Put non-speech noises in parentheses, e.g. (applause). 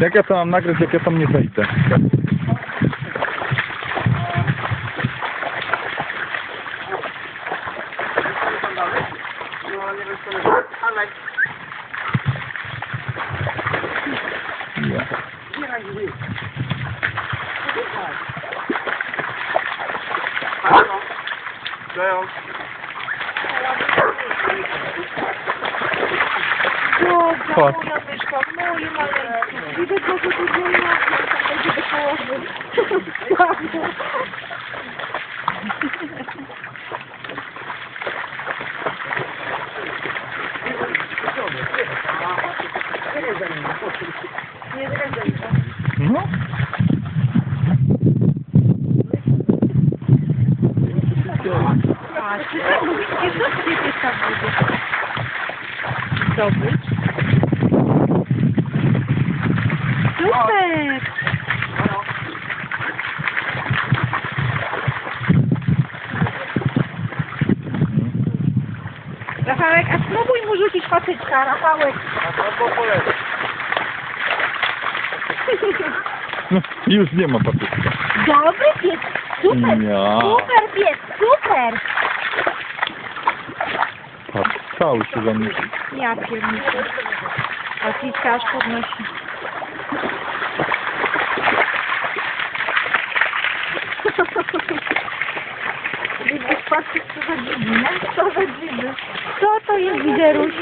Jak ja to mam nagrać, jak ja tam nie wejdę? Ja. Boga, Chodź. moje maleńkie. Bir de koku kokuyor. Bir de koku. No? А, ты там будешь? Что будет? Rafałek, a spróbuj mu rzucić patyczka, Rafałek. No, już nie ma patyczka. Dobry pies, super, Ja. super pies, super! Patrz, cały się zamienił. Ja pierniczę. A piska aż podnosi. (laughs) Widzisz, patrz, co za dziwne, co za dziwne. Co to jest wideruś?